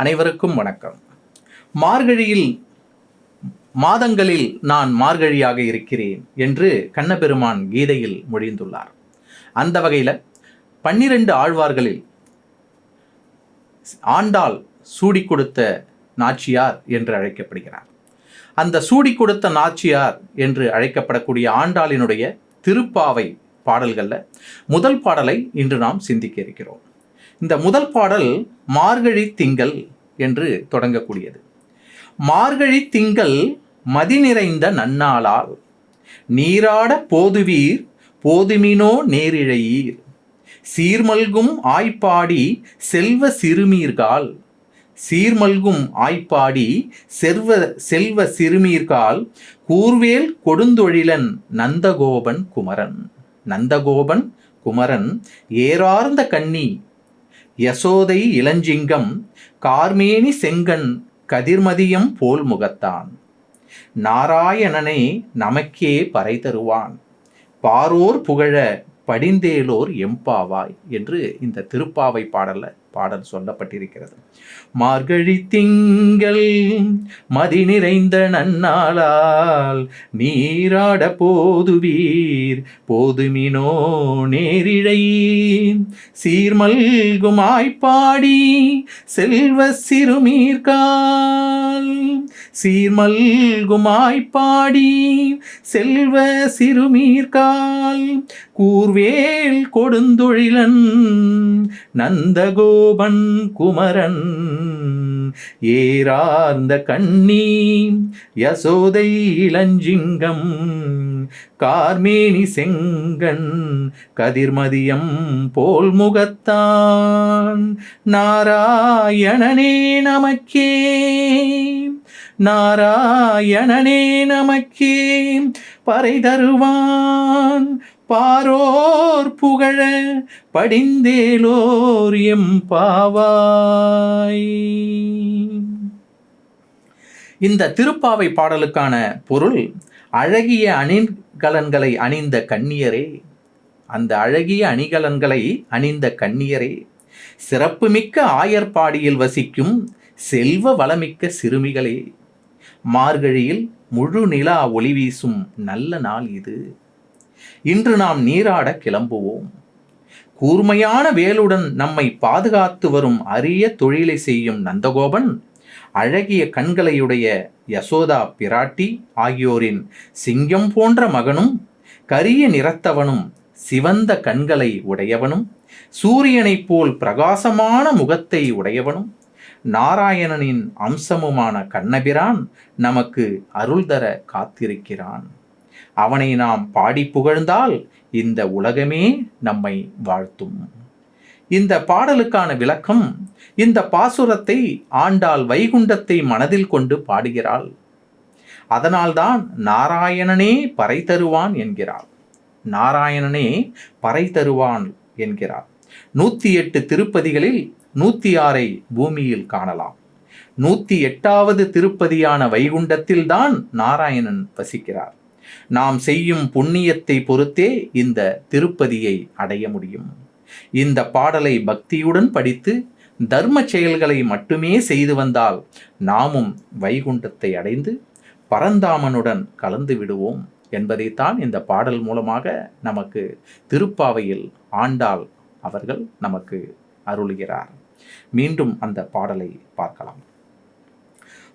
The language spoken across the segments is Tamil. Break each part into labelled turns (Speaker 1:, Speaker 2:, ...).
Speaker 1: அனைவருக்கும் வணக்கம். மார்கழியில் மாதங்களில் நான் மார்கழியாக இருக்கிறேன் என்று கண்ணபெருமான் கீதையில் மொழிந்துள்ளார். அந்த வகையில் பன்னிரண்டு ஆழ்வார்களில் ஆண்டாள் சூடி கொடுத்த நாச்சியார் என்று அழைக்கப்படுகிறார். அந்த சூடி கொடுத்த நாச்சியார் என்று அழைக்கப்படக்கூடிய ஆண்டாளினுடைய திருப்பாவை பாடல்களில் முதல் பாடலை இன்று நாம் சிந்திக்க இருக்கிறோம். இந்த முதல் பாடல் மார்கழி திங்கள் என்று தொடங்கக்கூடியது. மார்கழி திங்கள் மதி நிறைந்த நன்னாளால் நீராட போதுவீர் போதுமினோ நேரிழையீர். சீர்மல்கும் ஆய்ப்பாடி செல்வ சிறுமீர்கால் சீர்மல்கும் ஆய்ப்பாடி செல்வ செல்வ சிறுமீர்கால் கூர்வேல் கொடுந்தொழிலன் நந்தகோபன் குமரன். நந்தகோபன் குமரன் ஏறார்ந்த கண்ணி யசோதை இளஞ்சிங்கம் கார்மேனி செங்கன் கதிர்மதியம் போல் முகத்தான். நாராயணனை நமக்கே பறை தருவான். பாரோர் புகழ படிந்தேலோர் எம்பாவாய் என்று இந்த திருப்பாவை பாடலை பாடல் சொல்லப்பட்டிருக்கிறது. மார்கழி திங்கள் மதி நிறைந்த நன்னாளால் நீராட போதுவீர் போதுமினோ நேரிழை. சீர்மல்குமாய்ப்பாடி செல்வ சிறுமீர்கால். சீர்மல்குமாய்ப்பாடி செல்வ சிறுமீர்கால். கூர்வேல் கொடுந்தொழிலன் நந்தகோபன் குமரன். ஏறார்ந்த கண்ணி யசோதை இளஞ்சிங்கம் கார்மேனி செங்கன் கதிர்மதியம் போல் முகத்தான். நாராயணனே நமக்கே நாராயணனே நமக்கே பறை தருவான். பாரோர் புகழ படிந்தேலோர் எம் பாவாய். இந்த திருப்பாவை பாடலுக்கான பொருள் அழகிய அணிகலன்களை அணிந்த கண்ணியரே அந்த அழகிய அணிகலன்களை அணிந்த கண்ணியரே சிறப்புமிக்க ஆயர்பாடியில் வசிக்கும் செல்வ வளமிக்க சிறுமிகளே. மார்கழியில் முழு நிலா ஒளி வீசும் நல்ல நாள் இது. இன்று நாம் நீராட கிளம்புவோம். கூர்மையான வேலுடன் நம்மை பாதுகாத்து வரும் அரிய தொழிலை செய்யும் நந்தகோபன் அழகிய கண்களையுடைய யசோதா பிராட்டி ஆகியோரின் சிங்கம் போன்ற மகனும் கரிய நிறத்தவனும் சிவந்த கண்களை உடையவனும் சூரியனைப் போல் பிரகாசமான முகத்தை உடையவனும் நாராயணனின் அம்சமுமான கண்ணபிரான் நமக்கு அருள் தர காத்திருக்கிறான். அவனை நாம் பாடி புகழ்ந்தால் இந்த உலகமே நம்மை வாழ்த்தும். இந்த பாடலுக்கான விளக்கம் இந்த பாசுரத்தை ஆண்டாள் வைகுண்டத்தை மனதில் கொண்டு பாடுகிறாள். அதனால்தான் நாராயணனே பறை தருவான் என்கிறாள். நாராயணனே பறை தருவான் என்கிறார் நூற்றி எட்டு திருப்பதிகளில் நூற்றி ஆறை பூமியில் காணலாம். நூற்றி எட்டாவது திருப்பதியான வைகுண்டத்தில்தான் நாராயணன் வசிக்கிறார். நாம் செய்யும் புண்ணியத்தை பொறுத்தே இந்த திருப்பதியை அடைய முடியும். இந்த பாடலை பக்தியுடன் படித்து தர்ம செயல்களை மட்டுமே செய்து வந்தால் நாமும் வைகுண்டத்தை அடைந்து பரந்தாமனுடன் கலந்து விடுவோம் என்பதைத்தான் இந்த பாடல் மூலமாக நமக்கு திருப்பாவையில் ஆண்டாள் அவர்கள் நமக்கு அருளுகிறார். மீண்டும் அந்த பாடலை பார்க்கலாம்.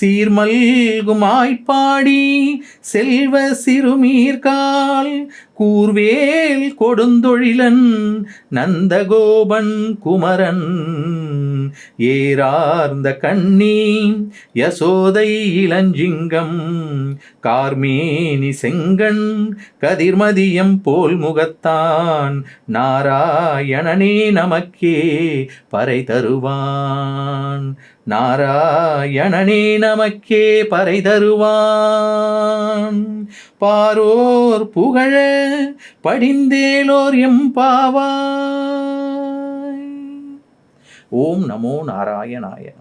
Speaker 1: சீர்மல்குமாய்ப்பாடி செல்வ சிறுமீர்கால் கூர்வேல் கொடுந்தொழிலன் நந்தகோபன் குமரன். ஏறார்ந்த கண்ணி யசோதை இளஞ்சிங்கம் கார்மேனி செங்கண் கதிர்மதியம் போல் முகத்தான் நாராயணனே நமக்கே பறை தருவான். நாராயணனே நமக்கே பறை தருவான். பாரோர் புகழ படிந்தேலோர் எம் பாவாய். ஓம் நமோ நாராயணாய